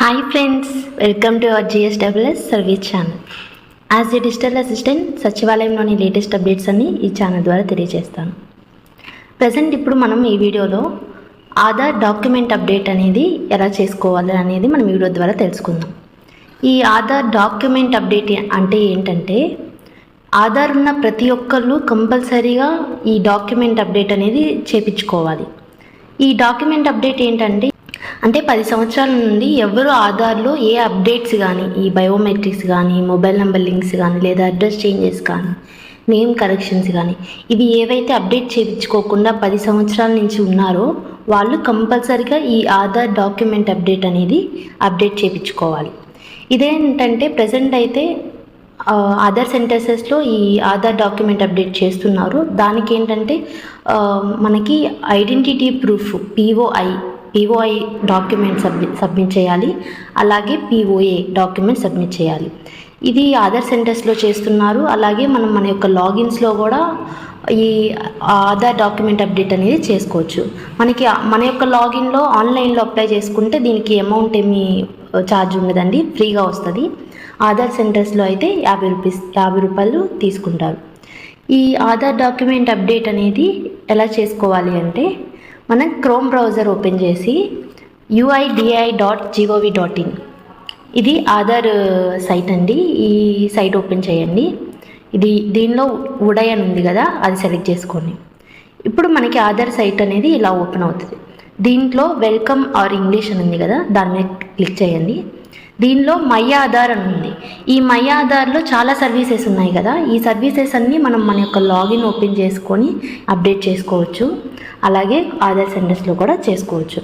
Hi friends welcome to our GSWS service channel as a digital assistant సచివాలయంలోని latest updates అన్ని ఈ channel ద్వారా తెలియజేస్తాను. Present ఇప్పుడు మనం ఈ వీడియోలో ఆధార్ డాక్యుమెంట్ అప్డేట్ అనేది ఎలా చేసుకోవాలి అనేది మనం వీడియో ద్వారా తెలుసుకుందాం. ఈ ఆధార్ డాక్యుమెంట్ అప్డేట్ అంటే ఏంటంటే ఆధార్ ఉన్న ప్రతి ఒక్కళ్ళు కంపల్సరీగా ఈ డాక్యుమెంట్ అప్డేట్ అనేది చేపించుకోవాలి. ఈ డాక్యుమెంట్ అప్డేట్ ఏంటంటే అంటే పది సంవత్సరాల నుండి ఎవరు ఆధార్లో ఏ అప్డేట్స్ కానీ ఈ బయోమెట్రిక్స్ కానీ మొబైల్ నెంబర్ లింక్స్ కానీ లేదా అడ్రస్ చేంజెస్ కానీ నేమ్ కరెక్షన్స్ కానీ ఇవి ఏవైతే అప్డేట్ చేయించుకోకుండా పది సంవత్సరాల నుంచి ఉన్నారో వాళ్ళు కంపల్సరిగా ఈ ఆధార్ డాక్యుమెంట్ అప్డేట్ అనేది అప్డేట్ చేయించుకోవాలి. ఇదేంటంటే ప్రజెంట్ అయితే ఆధార్ సెంటర్సెస్లో ఈ ఆధార్ డాక్యుమెంట్ అప్డేట్ చేస్తున్నారు. దానికి ఏంటంటే మనకి identity proof POI POI document submit submit చేయాలి. అలాగే పిఓఏ డాక్యుమెంట్ సబ్మిట్ చేయాలి. ఇది ఆధార్ సెంటర్స్లో చేస్తున్నారు. అలాగే మనం మన యొక్క లాగిన్స్లో కూడా ఈ ఆధార్ డాక్యుమెంట్ అప్డేట్ అనేది చేసుకోవచ్చు. మనకి మన యొక్క లాగిన్లో ఆన్లైన్లో అప్లై చేసుకుంటే దీనికి అమౌంట్ ఏమీ ఛార్జ్ ఉండదండి. ఫ్రీగా వస్తుంది. ఆధార్ సెంటర్స్లో అయితే యాభై రూపీస్ యాభై రూపాయలు తీసుకుంటారు. ఈ ఆధార్ డాక్యుమెంట్ అప్డేట్ అనేది ఎలా చేసుకోవాలి అంటే మనం క్రోమ్ బ్రౌజర్ ఓపెన్ చేసి UIDAI dot GOV dot in ఇది ఆధార్ uh, సైట్ అండి. ఈ సైట్ ఓపెన్ చేయండి. ఇది దీనిలో ఉడయ్ అని ఉంది కదా అది సెలెక్ట్ చేసుకోండి. ఇప్పుడు మనకి ఆధార్ సైట్ అనేది ఇలా ఓపెన్ అవుతుంది. దీంట్లో వెల్కమ్ ఆర్ ఇంగ్లీష్ అని ఉంది కదా దాని మీద క్లిక్ చేయండి. దీనిలో మై ఆధార్ అని ఉంది. ఈ మై ఆధార్లో చాలా సర్వీసెస్ ఉన్నాయి కదా ఈ సర్వీసెస్ అన్నీ మనం మన యొక్క లాగిన్ ఓపెన్ చేసుకొని అప్డేట్ చేసుకోవచ్చు. అలాగే ఆధార్ సెంటర్స్లో కూడా చేసుకోవచ్చు.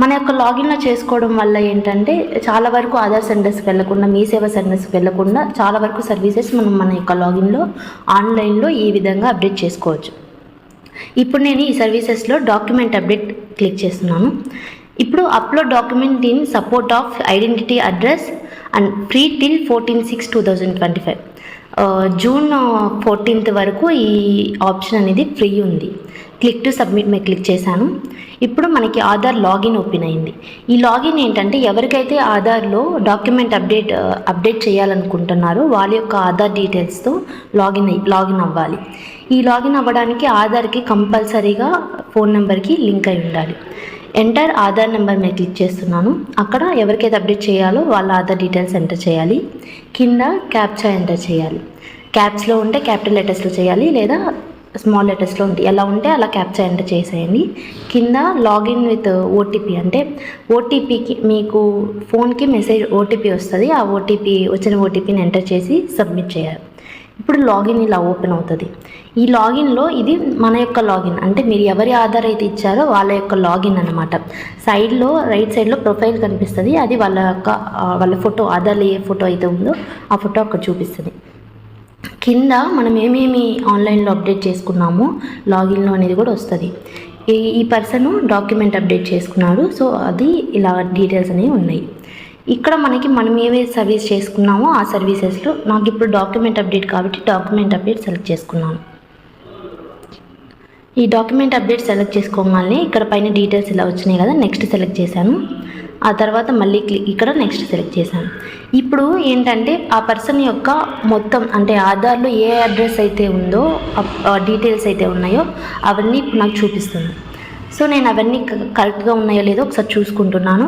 మన యొక్క లాగిన్లో చేసుకోవడం వల్ల ఏంటంటే చాలా వరకు ఆధార్ సెంటర్స్కి వెళ్ళకుండా మీ సేవ సెంటర్స్కి వెళ్ళకుండా చాలా వరకు సర్వీసెస్ మనం మన యొక్క లాగిన్లో ఆన్లైన్లో ఈ విధంగా అప్డేట్ చేసుకోవచ్చు. ఇప్పుడు నేను ఈ సర్వీసెస్లో డాక్యుమెంట్ అప్డేట్ క్లిక్ చేస్తున్నాను. ఇప్పుడు upload document in support of identity address and free till fourteen six two thousand twenty five. June fourteenth వరకు ఈ ఆప్షన్ అనేది ఫ్రీ ఉంది. క్లిక్ టు సబ్మిట్ మీద క్లిక్ చేశాను. ఇప్పుడు మనకి ఆధార్ లాగిన్ ఓపెన్ అయింది. ఈ లాగిన్ ఏంటంటే ఎవరికైతే ఆధార్లో డాక్యుమెంట్ అప్డేట్ అప్డేట్ చేయాలనుకుంటున్నారో వాళ్ళ యొక్క ఆధార్ డీటెయిల్స్తో లాగిన్ అయ్యి లాగిన్ అవ్వాలి. ఈ లాగిన్ అవ్వడానికి ఆధార్కి కంపల్సరీగా ఫోన్ నెంబర్కి లింక్ అయి ఉండాలి. ఎంటర్ ఆధార్ నెంబర్ మీద క్లిక్ చేస్తున్నాను. అక్కడ ఎవరికైతే అప్డేట్ చేయాలో వాళ్ళ ఆధార్ డీటెయిల్స్ ఎంటర్ చేయాలి. కింద క్యాప్చా ఎంటర్ చేయాలి. క్యాప్స్లో ఉంటే క్యాపిటల్ లెటర్స్లో చేయాలి లేదా స్మాల్ లెటర్స్లో ఉంటే ఎలా ఉంటే అలా క్యాప్చర్ ఎంటర్ చేసేయండి. కింద లాగిన్ విత్ ఓటీపీ అంటే ఓటీపీకి మీకు ఫోన్కి మెసేజ్ ఓటీపీ వస్తుంది. ఆ ఓటీపీ వచ్చిన ఓటీపీని ఎంటర్ చేసి సబ్మిట్ చేయాలి. ఇప్పుడు లాగిన్ ఇలా ఓపెన్ అవుతుంది. ఈ లాగిన్లో ఇది మన యొక్క లాగిన్ అంటే మీరు ఎవరి ఆధార్ అయితే ఇచ్చారో వాళ్ళ యొక్క లాగిన్ అనమాట సైడ్లో రైట్ సైడ్లో ప్రొఫైల్ కనిపిస్తుంది. అది వాళ్ళ యొక్క వాళ్ళ ఫోటో ఆధార్లో ఏ ఫోటో అయితే ఉందో ఆ ఫోటో అక్కడ చూపిస్తుంది. కింద మనం ఏమేమి ఆన్లైన్లో అప్డేట్ చేసుకున్నామో లాగిన్లో అనేది కూడా వస్తుంది. ఈ పర్సన్ డాక్యుమెంట్ అప్డేట్ చేసుకున్నాడు సో అది ఇలా డీటెయిల్స్ అనేవి ఉన్నాయి. ఇక్కడ మనకి మనం ఏవే సర్వీస్ చేసుకున్నామో ఆ సర్వీసెస్లో నాకు ఇప్పుడు డాక్యుమెంట్ అప్డేట్ కాబట్టి డాక్యుమెంట్ అప్డేట్ సెలెక్ట్ చేసుకున్నాను. ఈ డాక్యుమెంట్ అప్డేట్ సెలెక్ట్ చేసుకోగానే ఇక్కడ పైన డీటెయిల్స్ ఇలా వచ్చినాయి కదా నెక్స్ట్ సెలెక్ట్ చేశాను. ఆ తర్వాత మళ్ళీ క్లిక్ ఇక్కడ నెక్స్ట్ సెలెక్ట్ చేశాను. ఇప్పుడు ఏంటంటే ఆ పర్సన్ యొక్క మొత్తం అంటే ఆధార్లో ఏ అడ్రస్ అయితే ఉందో డీటెయిల్స్ అయితే ఉన్నాయో అవన్నీ నాకు చూపిస్తుంది. సో నేను అవన్నీ కరెక్ట్గా ఉన్నాయో లేదో ఒకసారి చూసుకుంటున్నాను.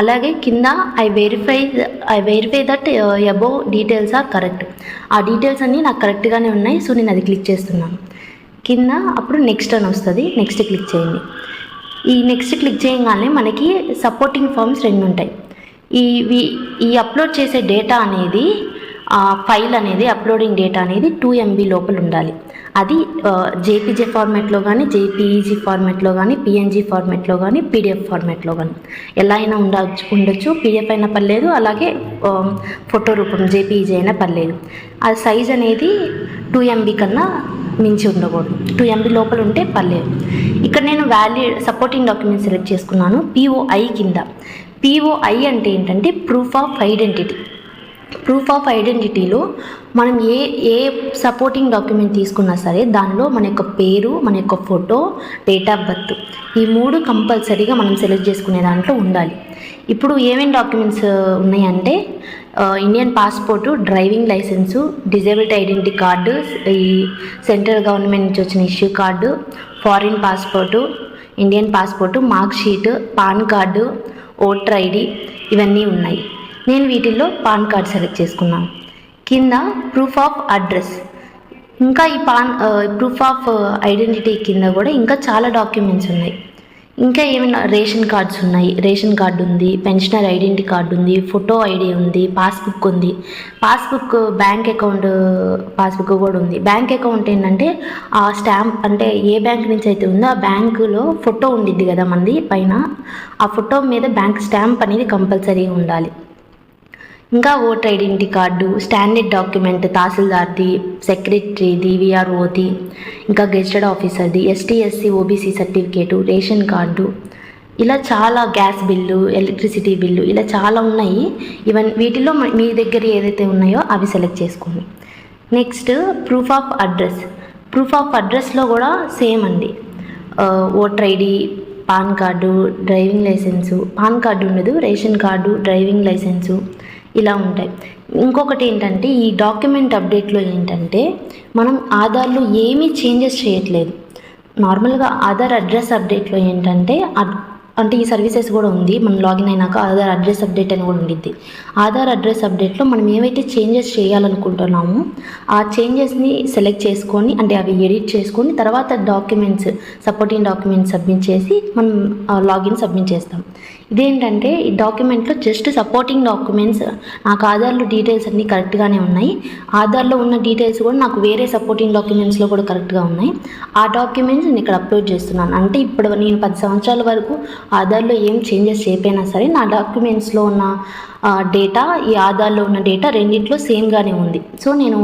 అలాగే కింద I verify I verify that above details are correct ఆ డీటెయిల్స్ అన్నీ నాకు కరెక్ట్గానే ఉన్నాయి. సో నేను అది క్లిక్ చేస్తున్నాను. కింద అప్పుడు నెక్స్ట్ అని వస్తుంది. నెక్స్ట్ క్లిక్ చేయండి. ఈ నెక్స్ట్ క్లిక్ చేయగానే మనకి సపోర్టింగ్ ఫామ్స్ రెండు ఉంటాయి. ఈ ఈ అప్లోడ్ చేసే డేటా అనేది ఫైల్ అనేది అప్లోడింగ్ డేటా అనేది టూ ఎంబీ లోపల ఉండాలి. అది జేపీజే ఫార్మాట్లో కానీ జేపీఈజీ ఫార్మాట్లో కానీ పిఎన్జీ ఫార్మాట్లో కానీ పీడిఎఫ్ ఫార్మాట్లో కానీ ఎలా అయినా ఉండవచ్చు ఉండొచ్చు. పీడిఎఫ్ అయినా పర్లేదు అలాగే ఫోటో రూపం జేపీఈజీ అయినా పర్లేదు. ఆ సైజ్ అనేది టూ ఎంబీ కన్నా మించి ఉండకూడదు. టూ ఎంబీ లోపల ఉంటే పర్లేదు. ఇక్కడ నేను వాల్యూ సపోర్టింగ్ డాక్యుమెంట్ సెలెక్ట్ చేసుకున్నాను. పిఓఐ కింద. పిఓఐ అంటే ఏంటంటే proof of identity proof of ఐడెంటిటీలో మనం ఏ ఏ సపోర్టింగ్ డాక్యుమెంట్ తీసుకున్నా సరే దానిలో మన యొక్క పేరు మన యొక్క ఫోటో డేట్ ఆఫ్ బర్త్ ఈ మూడు కంపల్సరీగా మనం సెలెక్ట్ చేసుకునే దాంట్లో ఉండాలి. ఇప్పుడు ఏమేమి డాక్యుమెంట్స్ ఉన్నాయంటే Indian passport driving licence disability identity card ఈ సెంట్రల్ గవర్నమెంట్ నుంచి వచ్చిన issue card foreign passport Indian passport mark sheet PAN card voter ID ఇవన్నీ ఉన్నాయి. నేను వీటిల్లో పాన్ కార్డ్ సెలెక్ట్ చేసుకున్నాను. కింద ప్రూఫ్ ఆఫ్ అడ్రస్. ఇంకా ఈ పాన్ ప్రూఫ్ ఆఫ్ ఐడెంటిటీ కింద కూడా ఇంకా చాలా డాక్యుమెంట్స్ ఉన్నాయి. ఇంకా ఏమైనా రేషన్ కార్డ్స్ ఉన్నాయి? రేషన్ కార్డు ఉంది పెన్షనర్ ఐడెంటిటీ కార్డు ఉంది ఫోటో ఐడి ఉంది పాస్బుక్ ఉంది. పాస్బుక్ బ్యాంక్ అకౌంట్ పాస్బుక్ కూడా ఉంది. బ్యాంక్ అకౌంట్ ఏంటంటే ఆ స్టాంప్ అంటే ఏ బ్యాంక్ నుంచి అయితే ఉందో ఆ బ్యాంకులో ఫోటో ఉండిద్ది కదా మనది పైన. ఆ ఫోటో మీద బ్యాంక్ స్టాంప్ అనేది కంపల్సరీగా ఉండాలి. ఇంకా voter identity card standard document తహసీల్దార్ది సెక్రటరీది విఆర్ఓది ఇంకా gazetted ఆఫీసర్ది ST SC OBC certificate ration card. ఇలా చాలా గ్యాస్ బిల్లు ఎలక్ట్రిసిటీ బిల్లు ఇలా చాలా ఉన్నాయి. ఈవెన్ వీటిలో మీ దగ్గర ఏదైతే ఉన్నాయో అవి సెలెక్ట్ చేసుకోండి. Next proof of address. Proof of అడ్రస్లో కూడా సేమ్ అండి. Voter ID PAN card driving licence. PAN card ఉండదు రేషన్ కార్డు డ్రైవింగ్ లైసెన్సు. ఇలా ఉంటాయి. ఇంకొకటి ఏంటంటే ఈ డాక్యుమెంట్ అప్డేట్లో ఏంటంటే మనం ఆధార్లో ఏమీ చేంజెస్ చేయట్లేదు. నార్మల్గా ఆధార్ అడ్రస్ అప్డేట్లో ఏంటంటే అంటే ఈ సర్వీసెస్ కూడా ఉంది. మనం లాగిన్ అయినాక ఆధార్ అడ్రస్ అప్డేట్ అని కూడా ఉండిద్ది. ఆధార్ అడ్రస్ అప్డేట్లో మనం ఏవైతే చేంజెస్ చేయాలనుకుంటున్నామో ఆ చేంజెస్ని సెలెక్ట్ చేసుకొని అంటే అవి ఎడిట్ చేసుకొని తర్వాత డాక్యుమెంట్స్ సపోర్టింగ్ డాక్యుమెంట్స్ సబ్మిట్ చేసి మనం లాగిన్ సబ్మిట్ చేస్తాం. ఇదేంటంటే ఈ డాక్యుమెంట్లో జస్ట్ సపోర్టింగ్ డాక్యుమెంట్స్ నాకు ఆధార్లో డీటెయిల్స్ అన్నీ కరెక్ట్గానే ఉన్నాయి. ఆధార్లో ఉన్న డీటెయిల్స్ కూడా నాకు వేరే సపోర్టింగ్ డాక్యుమెంట్స్లో కూడా కరెక్ట్గా ఉన్నాయి. ఆ డాక్యుమెంట్స్ నేను ఇక్కడ అప్లోడ్ చేస్తున్నాను. అంటే ఇప్పుడు నేను పది సంవత్సరాల వరకు ఆధార్లో ఏం చేంజెస్ చేయపోయినా సరే నా డాక్యుమెంట్స్లో ఉన్న డేటా ఈ ఆధార్లో ఉన్న డేటా రెండిట్లో సేమ్గానే ఉంది. సో నేను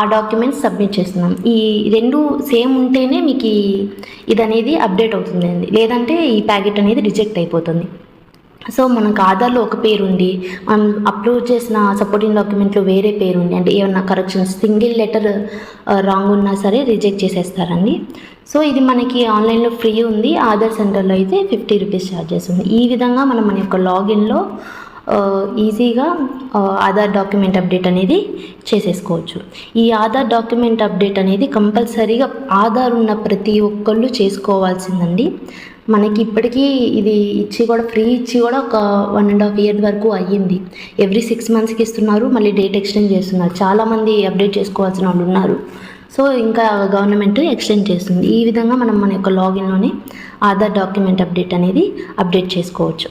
ఆ డాక్యుమెంట్స్ సబ్మిట్ చేస్తున్నాం. ఈ రెండు సేమ్ ఉంటేనే మీకు ఇది అనేది అప్డేట్ అవుతుందండి. లేదంటే ఈ ప్యాకెట్ అనేది రిజెక్ట్ అయిపోతుంది. సో మనకు ఆధార్లో ఒక పేరు ఉండి మనం అప్లోడ్ చేసిన సపోర్టింగ్ డాక్యుమెంట్లో వేరే పేరు ఉంది అంటే ఏమన్నా కరెక్షన్స్ సింగిల్ లెటర్ రాంగ్ ఉన్నా సరే రిజెక్ట్ చేసేస్తారండి. సో ఇది మనకి ఆన్లైన్లో ఫ్రీ ఉంది. ఆధార్ సెంటర్లో అయితే ఫిఫ్టీ రూపీస్ ఛార్జెస్ ఉంది. ఈ విధంగా మనం మన యొక్క లాగిన్లో ఈజీగా ఆధార్ డాక్యుమెంట్ అప్డేట్ అనేది చేసేసుకోవచ్చు. ఈ ఆధార్ డాక్యుమెంట్ అప్డేట్ అనేది కంపల్సరీగా ఆధార్ ఉన్న ప్రతి ఒక్కళ్ళు చేసుకోవాల్సిందండి. మనకి ఇప్పటికీ ఇది ఇచ్చి కూడా ఫ్రీ ఇచ్చి కూడా ఒక వన్ అండ్ హాఫ్ ఇయర్ వరకు అయ్యింది. ఎవ్రీ సిక్స్ మంత్స్కి ఇస్తున్నారు మళ్ళీ డేట్ ఎక్స్టెండ్ చేస్తున్నారు. చాలామంది అప్డేట్ చేసుకోవాల్సిన వాళ్ళు ఉన్నారు. సో ఇంకా గవర్నమెంట్ ఎక్స్టెండ్ చేస్తుంది. ఈ విధంగా మనం మన యొక్క లాగిన్లోనే ఆధార్ డాక్యుమెంట్ అప్డేట్ అనేది అప్డేట్ చేసుకోవచ్చు.